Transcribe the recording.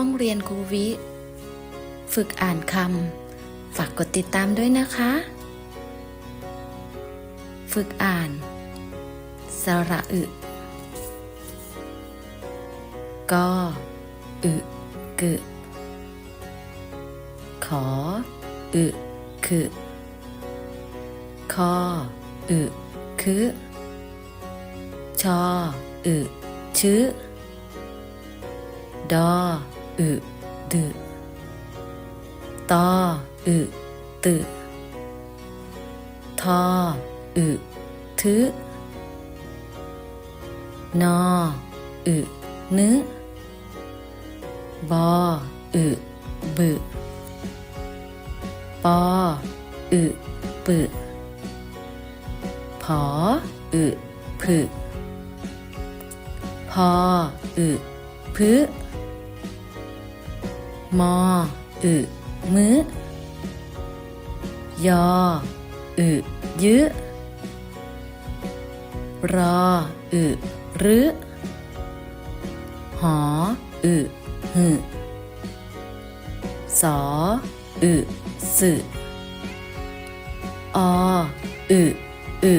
ห้องเรียนครูวิ ฝึกอ่านคำ ฝากกดติดตามด้วยนะคะ ฝึกอ่าน สระอึก็อึ กึ ขอ อึ คือ คอ อึ คือ ชอ อึชื้อดอ อึดึตออึตึทออึทึนออึนึบออึบึปออึปึผออึผึพออึพึ มอ อึมึยอ อึยึรอ อึ รึหอ อึ หึ สอ อึ สึอ อึ อึ